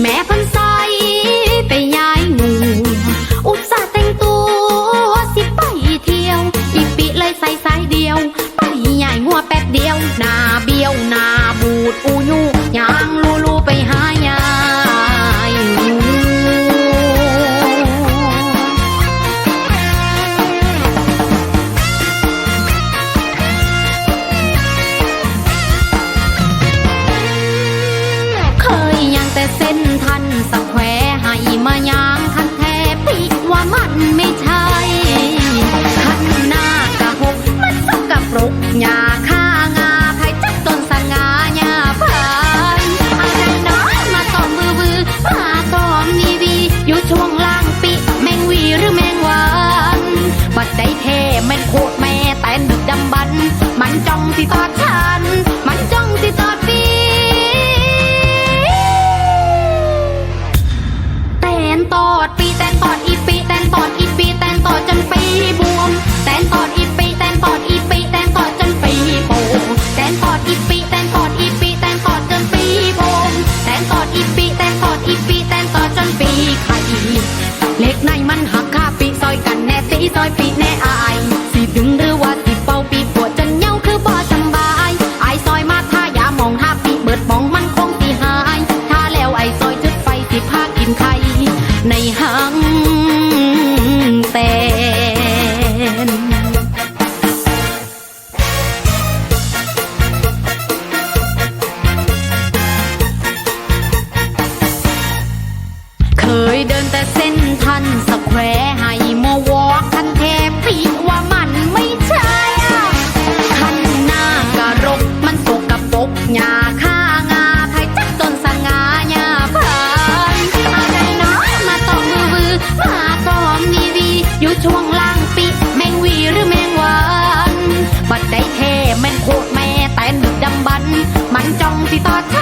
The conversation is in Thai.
แม่พันษา ท่านสักแควให้มายางคันแทปิว่ามันไม่ใช่คันหน้ากะหกมันสกปรกหญ้าข้างาภายจักต้นสังงาหญ้าพายอะไรน้อมาตอมบือบือมาตอมนีวี อยู่ช่วงล่างปิ แมงวีหรือแมงวันบัดใจเทแม่นโคตรแม่แตนดึกดำบัน มันจ้องที่ตอดฉัน ในหัง แม่งโคตรแม่แต่ดึกดำบัน มันจ้องที่ตาฉัน